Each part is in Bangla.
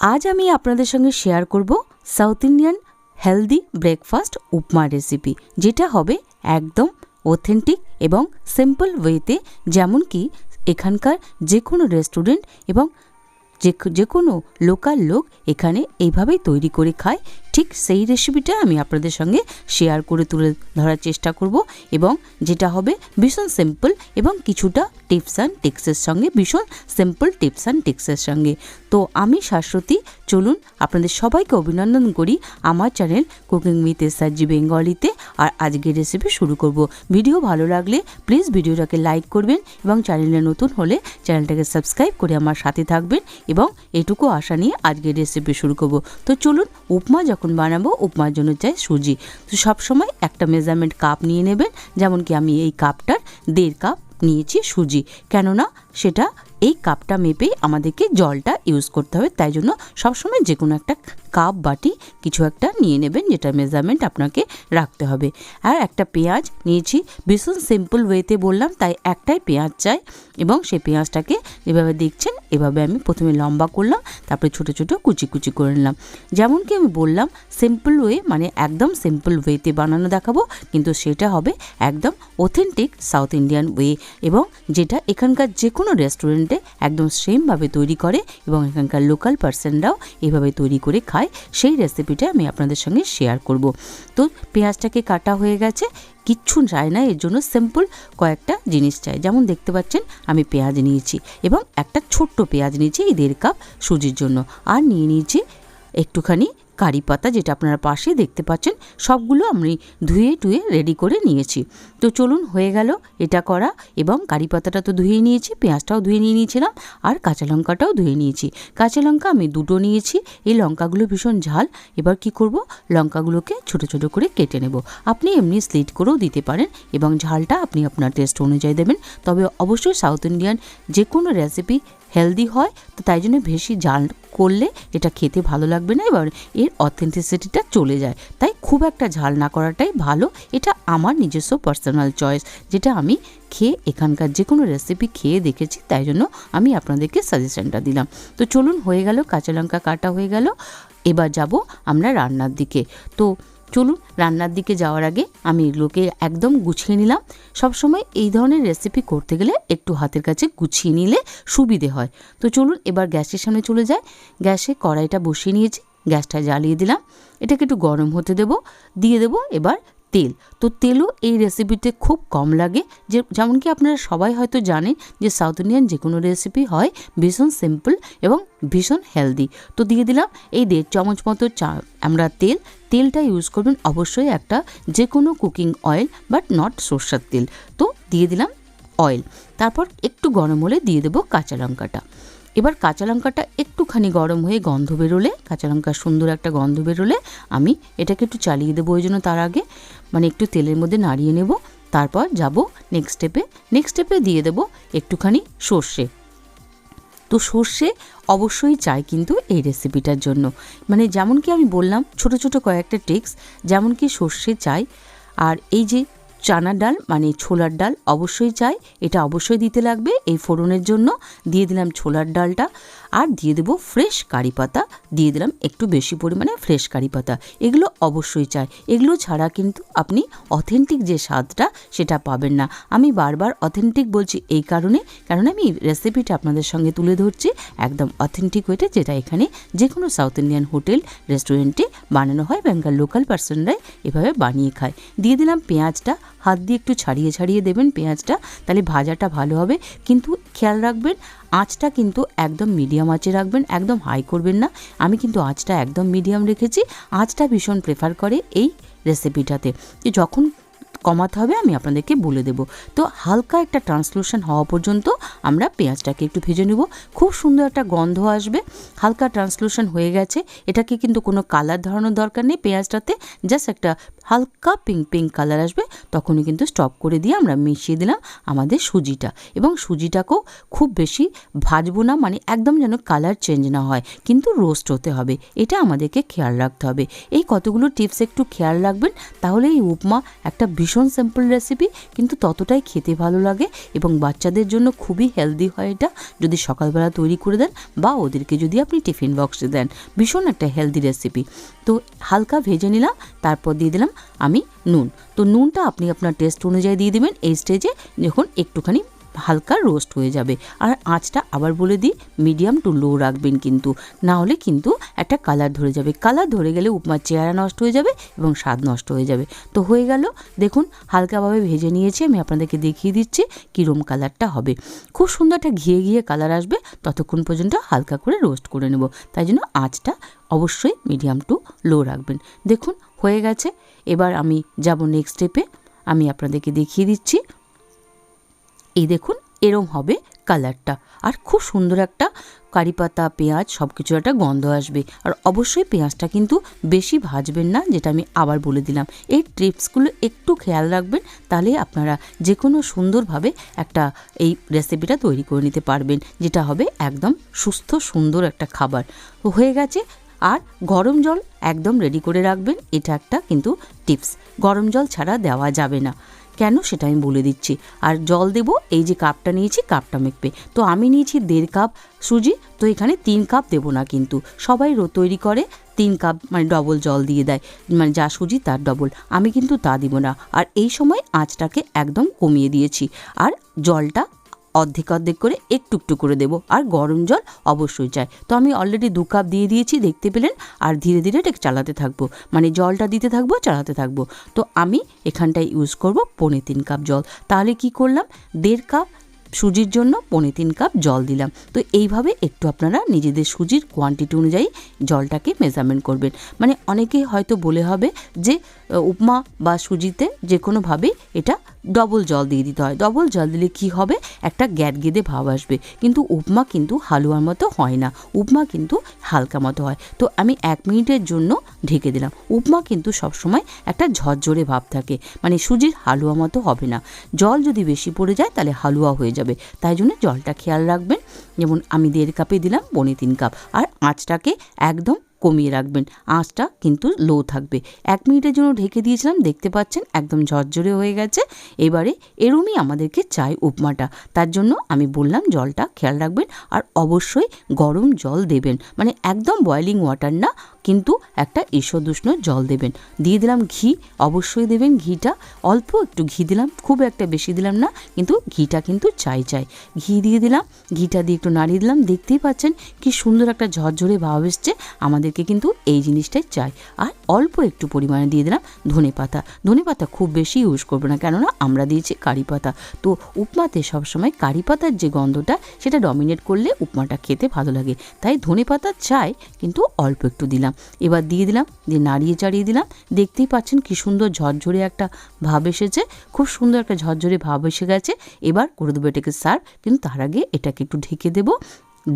আজ আমি আপনাদের সঙ্গে শেয়ার করব South Indian healthy breakfast upma recipe যেটা হবে একদম অথেন্টিক এবং সিম্পল ওয়েতে যেমন কি এখানকার যে কোনো রেস্টুরেন্ট এবং যে যে কোনো লোকাল লোক এখানে এইভাবেই তৈরি করে খায়। ঠিক সেই রেসিপিটা আমি আপনাদের সঙ্গে শেয়ার করে তুলে ধরার চেষ্টা করব এবং যেটা হবে ভীষণ সিম্পল এবং কিছুটা টিপস অ্যান্ড টিক্সের সঙ্গে, ভীষণ সিম্পল টিপস অ্যান্ড টিক্সের সঙ্গে। তো আমি শাশ্বতী, চলুন আপনাদের সবাইকে অভিনন্দন করি আমার চ্যানেল কুকিং উইথ এসআরজি বেঙ্গলিতে আর আজকের রেসিপি শুরু করব। ভিডিও ভালো লাগলে প্লিজ ভিডিওটাকে লাইক করবেন এবং চ্যানেলে নতুন হলে চ্যানেলটাকে সাবস্ক্রাইব করে আমার সাথে থাকবেন এবং এটুকু আশা নিয়ে আজকের রেসিপি শুরু করব। তো চলুন উপমা যখন বানাবো, উপমার জন্য চাই সুজি। তো সবসময় একটা মেজারমেন্ট কাপ নিয়ে নেবেন যেমন কি আমি এই কাপটার দেড় কাপ নিয়েছি সুজি। কেননা সেটা এই কাপটা মেপেই আমাদেরকে জলটা ইউজ করতে হবে। তাই জন্য সবসময় যে কোনো একটা কাপ, বাটি কিছু একটা নিয়ে নেবেন যেটা মেজারমেন্ট আপনাকে রাখতে হবে। আর একটা পেঁয়াজ নিয়েছি। ভীষণ সিম্পল ওয়েতে বললাম, তাই একটাই পেঁয়াজ চাই এবং সেই পেঁয়াজটাকে যেভাবে দেখছেন, এভাবে আমি প্রথমে লম্বা করলাম, তারপরে ছোটো ছোটো কুচি কুচি করে নিলাম। যেমন কি আমি বললাম সিম্পল ওয়ে মানে একদম সিম্পল ওয়েতে বানানো দেখাবো, কিন্তু সেটা হবে একদম অথেন্টিক সাউথ ইন্ডিয়ান ওয়ে এবং যেটা এখানকার যে কোনো রেস্টুরেন্টে একদম সেমভাবে তৈরি করে এবং এখানকার লোকাল পার্সনরাও এভাবে তৈরি করে খায়, সেই রেসিপিটা আমি আপনাদের সঙ্গে শেয়ার করব। তো পেঁয়াজটাকে কাটা হয়ে গেছে, কিচ্ছু চাই না, এর জন্য সিম্পল কয়েকটা জিনিস চাই। যেমন দেখতে পাচ্ছেন, আমি পেঁয়াজ নিয়েছি এবং একটা ছোট্ট পেঁয়াজ নিয়েছি এই দেড় কাপ সুজির জন্য। আর নিয়ে নিয়েছি একটুখানি কারি পাতা যেটা আপনারা পাশে দেখতে পাচ্ছেন, সবগুলো আমি ধুয়ে টুয়ে রেডি করে নিয়েছি। তো চলুন, হয়ে গেল এটা করা এবং কারি পাতাটা তো ধুয়ে নিয়েছি, পেঁয়াজটাও ধুয়ে নিয়ে নিয়েছিলাম আর কাঁচা লঙ্কাটাও ধুয়ে নিয়েছি। কাঁচা লঙ্কা আমি দুটো নিয়েছি, এই লঙ্কাগুলো ভীষণ ঝাল। এবার কি করব? লঙ্কাগুলোকে ছোট ছোট করে কেটে নেব। আপনি এমনি স্লিট করেও দিতে পারেন এবং ঝালটা আপনি আপনার টেস্ট অনুযায়ী দেবেন। তবে অবশ্যই সাউথ ইন্ডিয়ান যে কোনো রেসিপি হেলদি হয়, তো তাই জন্য বেশি জাল করলে এটা খেতে ভালো লাগবে না এবার এর অথেন্টিসিটিটা চলে যায়। তাই খুব একটা ঝাল না করাটাই ভালো। এটা আমার নিজস্ব পার্সোনাল চয়েস যেটা আমি খেয়ে এখানকার যে কোনো রেসিপি খেয়ে দেখেছি, তাই জন্য আমি আপনাদেরকে সাজেশনটা দিলাম। তো চলুন হয়ে গেল, কাঁচা লঙ্কা কাটা হয়ে গেল। এবার যাব আমরা রান্নার দিকে। তো চলুন রান্নার দিকে যাওয়ার আগে আমি এগুলোকে একদম গুছিয়ে নিলাম। সবসময় এই ধরনের রেসিপি করতে গেলে একটু হাতের কাছে গুছিয়ে নিলে সুবিধে হয়। তো চলুন এবার গ্যাসের সামনে চলে যায় গ্যাসে কড়াইটা বসিয়ে নিয়েছি, গ্যাসটা জ্বালিয়ে দিলাম। এটাকে একটু গরম হতে দেব, দিয়ে দেব এবার তেল। তো তেলও এই রেসিপিতে খুব কম লাগে। যে যেমন কি আপনারা সবাই হয়তো জানেন যে সাউথ ইন্ডিয়ান যে কোনো রেসিপি হয় ভীষণ সিম্পল এবং ভীষণ হেলদি তো দিয়ে দিলাম এই দেড় চামচ মতো চা, আমরা তেল। তেলটা ইউজ করবেন অবশ্যই একটা যে কোনো কুকিং অয়েল বাট নট সর্ষার তেল। তো দিয়ে দিলাম অয়েল তারপর একটু গরম হলে দিয়ে দেবো কাঁচা লঙ্কাটা। এবার কাঁচা লঙ্কাটা একটুখানি গরম হয়ে গন্ধ বেরোলে, কাঁচা লঙ্কার সুন্দর একটা গন্ধ বেরোলে আমি এটাকে একটু চালিয়ে দেবো ওই জন্য তার আগে। মানে একটু তেলের মধ্যে নাড়িয়ে নেব, তারপর যাব নেক্সট স্টেপে নেক্সট স্টেপে দিয়ে দেবো একটুখানি সর্ষে। তো সর্ষে অবশ্যই চাই কিন্তু এই রেসিপিটার জন্য। মানে যেমন কি আমি বললাম, ছোট ছোট কয়েকটা টিক্স যেমন কি সর্ষে চাই। আর এই যে চানার ডাল মানে ছোলার ডাল অবশ্যই চাই। এটা অবশ্যই দিতে লাগবে এই ফোড়নের জন্য। দিয়ে দিলাম ছোলার ডালটা। আর দিয়ে দেবো ফ্রেশ কারি পাতা। দিয়ে দিলাম একটু বেশি পরিমাণে ফ্রেশ কারি পাতা। এগুলো অবশ্যই চাই। এগুলো ছাড়া কিন্তু আপনি অথেন্টিক যে স্বাদটা, সেটা পাবেন না। আমি বারবার অথেন্টিক বলছি এই কারণে, কারণ আমি রেসিপিটা আপনাদের সঙ্গে তুলে ধরছি। একদম অথেন্টিক ওয়েটে যেটা এখানে যে কোনো সাউথ ইন্ডিয়ান হোটেল, রেস্টুরেন্টে বানানো হয় ব্যাঙ্গার লোকাল পার্সনরাই এভাবে বানিয়ে খায়। দিয়ে দিলাম পেঁয়াজটা, হাত দিয়ে একটু ছাড়িয়ে ছাড়িয়ে দেবেন পেঁয়াজটা, তাহলে ভাজাটা ভালো হবে। কিন্তু খেয়াল রাখবেন, আঁচটা কিন্তু একদম মিডিয়াম আঁচে রাখবেন, একদম হাই করবেন না। আমি কিন্তু আঁচটা একদম মিডিয়াম রেখেছি। আঁচটা ভীষণ প্রেফার করে এই রেসিপিটাতে যখন কমাতে হবে, আমি আপনাদেরকে বলে দেব। তো হালকা একটা ট্রান্সলুশন হওয়া পর্যন্ত আমরা পেঁয়াজটাকে একটু ভেজে নেব। খুব সুন্দর একটা গন্ধ আসবে, হালকা ট্রান্সলুশন হয়ে গেছে। এটাকে কিন্তু কোনো কালার ধরানোর দরকার নেই পেঁয়াজটাতে জাস্ট একটা হালকা পিঙ্ক পিঙ্ক কালার আসবে, তখনই কিন্তু স্টপ করে দিয়ে আমরা মিশিয়ে দিলাম আমাদের সুজিটা। এবং সুজিটাকেও খুব বেশি ভাজবো না মানে একদম যেন কালার চেঞ্জ না হয়, কিন্তু রোস্ট হতে হবে। এটা আমাদেরকে খেয়াল রাখতে হবে। এই কতগুলো টিপস একটু খেয়াল রাখবেন, তাহলে এই উপমা একটা ভীষণ সিম্পল রেসিপি কিন্তু ততটাই খেতে ভালো লাগে এবং বাচ্চাদের জন্য খুবই হেলদি হয় এটা। যদি সকালবেলা তৈরি করে দেন বা ওদেরকে যদি আপনি টিফিন বক্সে দেন, ভীষণ একটা হেলদি রেসিপি তো হালকা ভেজে নিলাম, তারপর দিয়ে দিলাম আমি নুন। তো নুনটা আপনি আপনার টেস্ট অনুযায়ী দিয়ে দেবেন। এই স্টেজে যখন একটুখানি হালকা রোস্ট হয়ে যাবে। আর আঁচটা আবার বলে দিই মিডিয়াম টু লো রাখবেন কিন্তু। না হলে কিন্তু একটা কালার ধরে যাবে। কালার ধরে গেলে উপমার চেহারা নষ্ট হয়ে যাবে এবং স্বাদ নষ্ট হয়ে যাবে। তো হয়ে গেল, দেখুন হালকাভাবে ভেজে নিয়েছি আমি, আপনাদেরকে দেখিয়ে দিচ্ছি কীরম কালারটা হবে। খুব সুন্দর একটা ঘিয়ে ঘিয়ে কালার আসবে, ততক্ষণ পর্যন্ত হালকা করে রোস্ট করে নেব। তাই জন্য আঁচটা অবশ্যই মিডিয়াম টু লো রাখবেন। দেখুন, হয়ে গেছে। এবার আমি যাব নেক্সট স্টেপে আমি আপনাদেরকে দেখিয়ে দিচ্ছি। এই দেখুন, এরম হবে কালারটা আর খুব সুন্দর একটা কারি পাতা, পেঁয়াজ সব কিছু একটা গন্ধ আসবে। আর অবশ্যই পেঁয়াজটা কিন্তু বেশি ভাজবেন না, যেটা আমি আবার বলে দিলাম। এই টিপসগুলো একটু খেয়াল রাখবেন, তাহলে আপনারা যে কোনো সুন্দরভাবে একটা এই রেসিপিটা তৈরি করে নিতে পারবেন, যেটা হবে একদম সুস্থ, সুন্দর একটা খাবার। হয়ে গেছে আর গরম জল একদম রেডি করে রাখবেন, এটা একটা কিন্তু টিপস গরম জল ছাড়া দেওয়া যাবে না। কেন? সেটা আমি বলে দিচ্ছি। আর জল দেব, এই যে কাপটা নিয়েছি, কাপটা মেপে। তো আমি নিয়েছি দেড় কাপ সুজি, তো এখানে তিন কাপ দেব না কিন্তু। সবাই রো তৈরি করে, তিন কাপ মানে ডবল জল দিয়ে দেয়। মানে যা সুজি তার ডবল আমি কিন্তু তা দিব না। আর এই সময় আঁচটাকে একদম কমিয়ে দিয়েছি। আর জলটা অর্ধেক অর্ধেক করে একটু একটু করে দেবো। আর গরম জল অবশ্যই চাই। তো আমি অলরেডি দু কাপ দিয়ে দিয়েছি, দেখতে পেলেন? আর ধীরে ধীরে এটাকে চালাতে থাকব। মানে জলটা দিতে থাকব, চালাতে থাকব। তো আমি এখানটায় ইউজ করব পৌনে তিন কাপ জল। তাহলে কি করলাম? দেড় কাপ সুজির জন্য পৌনে তিন কাপ জল দিলাম। তো এইভাবে একটু আপনারা নিজেদের সুজির কোয়ান্টিটি অনুযায়ী জলটাকে মেজারমেন্ট করবেন। মানে অনেকেই হয়তো বলে হবে যে উপমা বা সুজিতে যে কোনোভাবে এটা ডবল জল দিয়ে দিতে হয়। ডবল জল দিলে কি হবে? একটা গ্যাদ গেদে ভাব আসবে। কিন্তু উপমা কিন্তু হালুয়ার মতো হয় না। উপমা কিন্তু হালকা মতো হয়। তো আমি এক মিনিটের জন্য ঢেকে দিলাম। উপমা কিন্তু সবসময় একটা ঝরঝরে ভাব থাকে। মানে সুজির হালুয়া মতো হবে না। জল যদি বেশি পড়ে যায়, তাহলে হালুয়া হয়ে যাবে। তাই জন্য জলটা খেয়াল রাখবেন। যেমন আমি দেড় কাপে দিলাম, পনে তিন কাপ। আর আঁচটাকে একদম কমিয়ে রাখবেন। আঁচটা কিন্তু লো থাকবে। এক মিনিটের জন্য ঢেকে দিয়েছিলাম, দেখতে পাচ্ছেন একদম ঝরঝরে হয়ে গেছে। এবারে এরমই আমাদেরকে চাই উপমাটা। তার জন্য আমি বললাম, জলটা খেয়াল রাখবেন। আর অবশ্যই গরম জল দেবেন। মানে একদম বয়লিং ওয়াটার না। কিন্তু একটা ঈষদুষ্ণ জল দেবেন। দিয়ে দিলাম ঘি, অবশ্যই দেবেন ঘিটা। অল্প একটু ঘি দিলাম, খুব একটা বেশি দিলাম না, কিন্তু ঘিটা কিন্তু চাই চাই। ঘি দিয়ে দিলাম, ঘিটা দিয়ে একটু নাড়িয়ে দিলাম, দেখতেই পাচ্ছেন কি সুন্দর একটা ঝরঝরে ভাব এসছে, আমাদেরকে কিন্তু এই জিনিসটাই চাই। আর অল্প একটু পরিমাণে দিয়ে দিলাম ধনে পাতা। ধনে পাতা খুব বেশি ইউজ করব না, কেননা আমরা দিয়েছি কারি পাতা। তো উপমাতে সবসময় কারি পাতার যে গন্ধটা, সেটা ডমিনেট করলে উপমাটা খেতে ভালো লাগে। তাই ধনে পাতা চাই, কিন্তু অল্প একটু দিলাম। এবার দিয়ে দিলাম, দিয়ে নাড়িয়ে চাড়িয়ে দিলাম। দেখতেই পাচ্ছেন কি সুন্দর ঝরঝরে একটা ভাব এসেছে, খুব সুন্দর একটা ঝরঝরে ভাব এসে গেছে। এবার করে দেবো এটাকে সার্ভ কিন্তু তার আগে এটাকে একটু ঢেকে দেবো,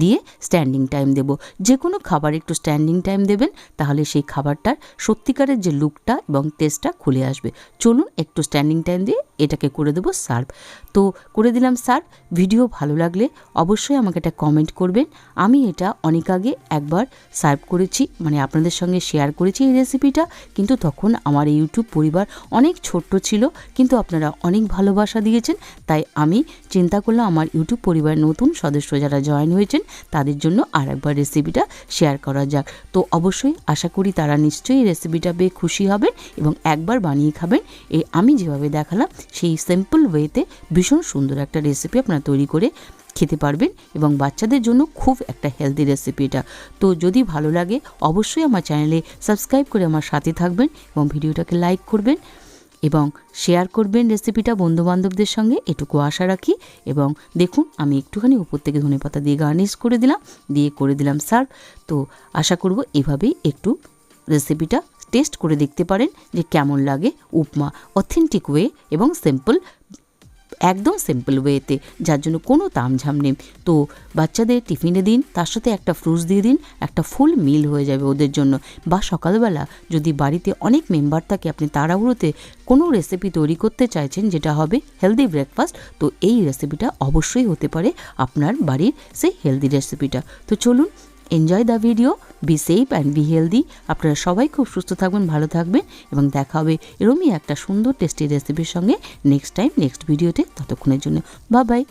দিয়ে স্ট্যান্ডিং টাইম দেব। যে কোনো খাবার একটু স্ট্যান্ডিং টাইম দেবেন, তাহলে সেই খাবারটার সত্যিকারের যে লুকটা এবং টেস্টটা খুলে আসবে। চলুন একটু স্ট্যান্ডিং টাইম দিয়ে এটাকে করে দেবো সার্ভ। তো করে দিলাম সার্ভ। ভিডিও ভালো লাগলে অবশ্যই আমাকে একটা কমেন্ট করবেন। আমি এটা অনেক আগে একবার সার্ভ করেছি মানে আপনাদের সঙ্গে শেয়ার করেছি এই রেসিপিটা। কিন্তু তখন আমার ইউটিউব পরিবার অনেক ছোট্ট ছিল, কিন্তু আপনারা অনেক ভালোবাসা দিয়েছেন। তাই আমি চিন্তা করলাম আমার ইউটিউব পরিবার নতুন সদস্য যারা জয়েন হয়েছেন, তাদের জন্য আর একবার রেসিপিটা শেয়ার করা যাক। তো অবশ্যই আশা করি তারা নিশ্চয়ই রেসিপিটা পেয়ে খুশি হবেন এবং একবার বানিয়ে খাবেন। এই আমি যেভাবে দেখালাম সেই সিম্পল ওয়েতে ভীষণ সুন্দর একটা রেসিপি আপনারা তৈরি করে খেতে পারবেন এবং বাচ্চাদের জন্য খুব একটা হেলদি রেসিপি এটা। তো যদি ভালো লাগে, অবশ্যই আমার চ্যানেলে সাবস্ক্রাইব করে আমার সাথে থাকবেন এবং ভিডিওটাকে লাইক করবেন এবং শেয়ার করবেন রেসিপিটা বন্ধুবান্ধবদের সঙ্গে, এটুকু আশা রাখি। এবং দেখুন, আমি একটুখানি উপর থেকে ধনে পাতা দিয়ে গার্নিশ করে দিলাম, দিয়ে করে দিলাম সার্ভ তো আশা করব এভাবেই একটু রেসিপিটা টেস্ট করে দেখতে পারেন যে কেমন লাগে উপমা অথেন্টিক ওয়ে এবং সিম্পল একদম সিম্পল ওয়েতে যার জন্য কোনো তামঝাম নেই। তো বাচ্চাদের টিফিনে দিন, তার সাথে একটা ফ্রুটস দিয়ে দিন, একটা ফুল মিল হয়ে যাবে ওদের জন্য। বা সকালবেলা যদি বাড়িতে অনেক মেম্বার থাকে, আপনি তাড়াহুড়োতে কোনো রেসিপি তৈরি করতে চাইছেন যেটা হবে হেলদি ব্রেকফাস্ট তো এই রেসিপিটা অবশ্যই হতে পারে আপনার বাড়ির সেই হেলদি রেসিপিটা তো চলুন enjoy the video be safe and be healthy আপনারা সবাই খুব সুস্থ থাকবেন, ভালো থাকবেন এবং দেখা হবে এরমই একটা সুন্দর টেস্টি রেসিপির সঙ্গে নেক্সট টাইম নেক্সট ভিডিওতে ততক্ষণের জন্য। বা বাই